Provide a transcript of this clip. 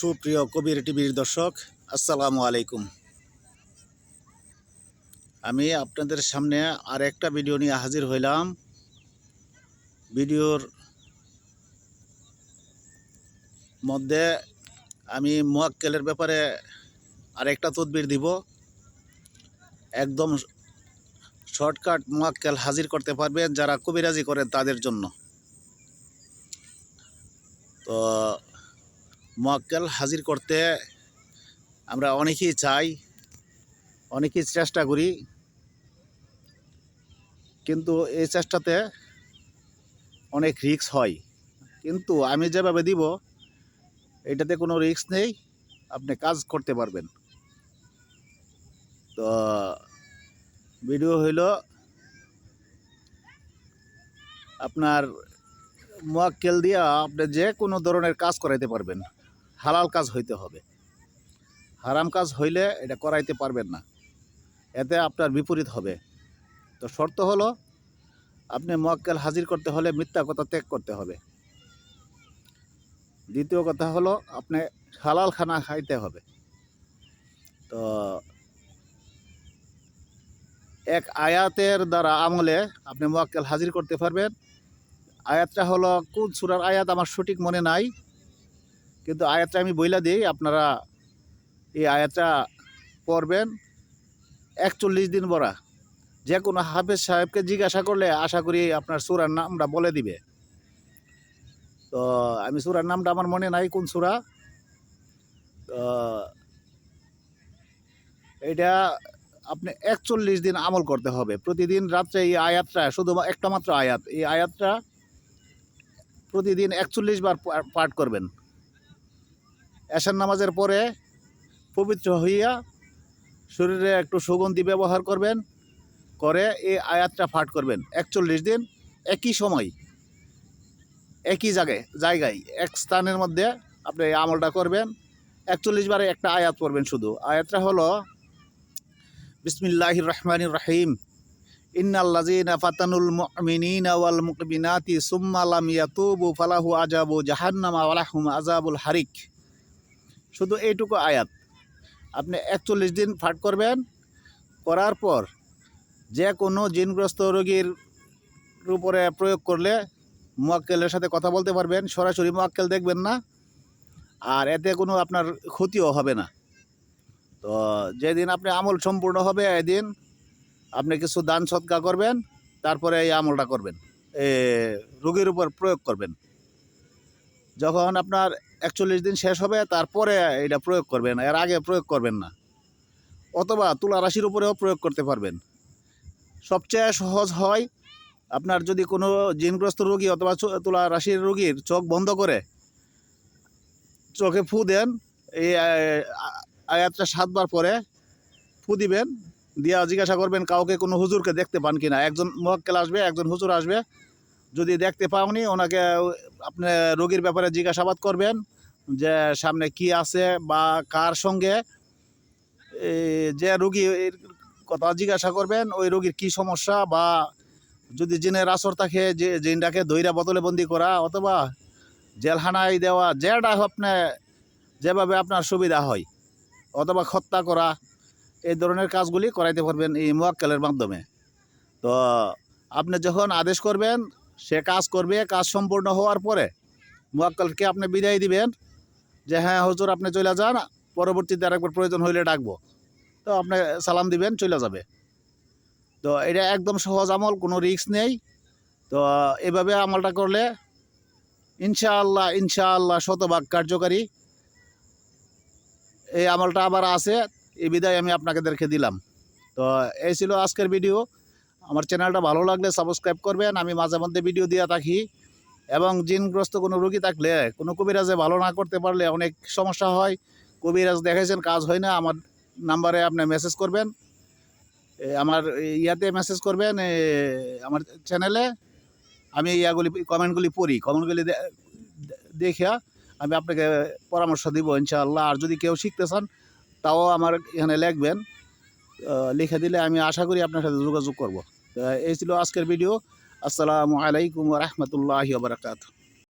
সুপ্রিয় কবির টিভির দর্শক, আসসালামু আলাইকুম। আমি আপনাদের সামনে আর একটা ভিডিও নিয়ে হাজির হইলাম। ভিডিওর মধ্যে আমি মোয়াক্কেলের ব্যাপারে আরেকটা তদবির দিব। একদম শর্টকাট মোয়াক্কেল হাজির করতে পারবেন, যারা কবিরাজি করেন তাদের জন্য। তো মোয়াক্কেল হাজির করতে আমরা অনেকেই চাই, অনেকেই চেষ্টা করি। কিন্তু এই চেষ্টাতে অনেক রিস্ক হয়। কিন্তু আমি যেভাবে দিব, এটাতে কোনো রিস্ক নেই, আপনি কাজ করতে পারবেন। তো ভিডিও হইল আপনার মোয়াক্কেল দিয়া আপনি যে কোনো ধরনের কাজ করাইতে পারবেন। হালাল কাজ হইতে হবে। হারাম কাজ হইলে এটা করাইতে পারবেন না। এতে আপনার বিপরীত হবে। তো শর্ত হলো, আপনি মোয়াক্কেল হাজির করতে হলে মিথ্যা কথা ত্যাগ করতে হবে। দ্বিতীয় কথা হলো, আপনি হালাল খানা খাইতে হবে। তো এক আয়াতের দ্বারা আমলে আপনি মোয়াক্কেল হাজির করতে পারবেন। আয়াতটা হলো, কোন সুরার আয়াত আমার সঠিক মনে নাই। কিন্তু আয়াতটা আমি বইলা দিই, আপনারা এই আয়াতটা পড়বেন। একচল্লিশ দিন বড়া যে কোনো হাফেজ সাহেবকে জিজ্ঞাসা করলে আশা করি আপনার সুরার নামটা বলে দিবে। তো আমি সুরার নামটা আমার মনে নাই কোন সুরা। তো এটা আপনি একচল্লিশ দিন আমল করতে হবে। প্রতিদিন রাত্রে এই আয়াতটা, শুধু একটা মাত্র আয়াত, এই আয়াতটা প্রতিদিন একচল্লিশ বার পাঠ করবেন। এশার নামাজের পরে পবিত্র হইয়া শরীরে একটু সুগন্ধি ব্যবহার করবেন, করে এই আয়াতটা পাঠ করবেন। একচল্লিশ দিন একই সময়, একই জায়গায় জায়গায়, এক স্থানের মধ্যে আপনি এই আমলটা করবেন। একচল্লিশ বারে একটা আয়াত পড়বেন শুধু। আয়াতটা হলো, বিসমিল্লাহির রহমানির রহিম। ইন্নাল্লাযীনা ফাতানুল সুম্মা ইয়াতুবু ফালাহু আযাবু জাহান্নামা ওয়া লাহুম আযাবুল হারিক। শুধু এইটুকু আয়াত। আপনি একচল্লিশ দিন ফাট করবেন, করার পর যে কোনো জিনগ্রস্ত রোগীর উপরে প্রয়োগ করলে মোয়াক্কেলের সাথে কথা বলতে পারবেন, সরাসরি মোয়াক্কেল দেখবেন না, আর এতে কোনো আপনার ক্ষতিও হবে না। তো যেদিন আপনি আমল সম্পূর্ণ হবে, এদিন আপনি কিছু দান সৎকা করবেন, তারপরে এই আমলটা করবেন, এ রোগীর উপর প্রয়োগ করবেন। যখন আপনার একচল্লিশ দিন শেষ হবে, তারপরে এটা প্রয়োগ করবেন, এর আগে প্রয়োগ করবেন না। অথবা তুলা রাশির উপরেও প্রয়োগ করতে পারবেন। সবচেয়ে সহজ হয় আপনার যদি কোনো জিনগ্রস্ত রোগী অথবা তুলা রাশির রোগীর চোখ বন্ধ করে, চোখে ফু দেন, এই আয়াতটা সাতবার পরে ফু দিবেন, দিয়া জিজ্ঞাসা করবেন, কাউকে কোনো হুজুরকে দেখতে পান কিনা? একজন মোয়াক্কেল আসবে, একজন হুজুর আসবে যদি দেখতে পাওনি, ওনাকে আপনি রোগীর ব্যাপারে জিজ্ঞাসাবাদ করবেন যে সামনে কি আছে বা কার সঙ্গে। যে রোগীর কথা জিজ্ঞাসা করবেন, ওই রোগীর কি সমস্যা বা যদি জিনের আসর থাকে, যে জিনটাকে দইরা বোতলে বন্দি করা অথবা জেলখানায় দেওয়া, যেটা আপনি যেভাবে আপনার সুবিধা হয়, অথবা হত্যা করা, এই ধরনের কাজগুলি করাইতে পারবেন এই মোয়াক্কেলের মাধ্যমে। তো আপনি যখন আদেশ করবেন সে কাজ করবে, কাজ সম্পূর্ণ হওয়ার পরে মোয়াক্কেলকে আপনি বিদায় দিবেন যে হ্যাঁ হুজুর, আপনি চলে যান, পরবর্তীতে আরেকবার প্রয়োজন হইলে ডাকবো। তো আপনি সালাম দিবেন চলে যাবে। তো এটা একদম সহজ আমল, কোনো রিস্ক নেই। তো এভাবে আমলটা করলে ইনশাআল্লাহ ইনশাআল্লাহ শতভাগ কার্যকারী। এই আমলটা আবার আছে, এই বিদায় আমি আপনাদেরকে দিলাম। তো এই ছিল আজকের ভিডিও। আমার চ্যানেলটা ভালো লাগলে সাবস্ক্রাইব করবেন, আমি মাঝে মধ্যে ভিডিও দিয়ে থাকি। এবং জিনগ্রস্ত কোনো রোগী থাকলে, কোনো কবিরাজে ভালো না করতে পারলে অনেক সমস্যা হয়। কবিরাজ দেখেছেন কাজ হয় না, আমার নাম্বারে আপনি মেসেজ করবেন। আমার ইয়াতে মেসেজ করবেন আমার চ্যানেলে আমি ইয়াগুলি কমেন্টগুলি পড়ি কমেন্টগুলি দেখিয়া আমি আপনাকে পরামর্শ দিব, ইনশাআল্লাহ। আর যদি কেউ শিখতে চান, তাও আমার এখানে লিখবেন। লিখে দিলে আমি আশা করি আপনার সাথে যোগাযোগ করব। এই ছিল আজকের ভিডিও আসসালামু আলাইকুম রহমতুল্লাহ বারকাত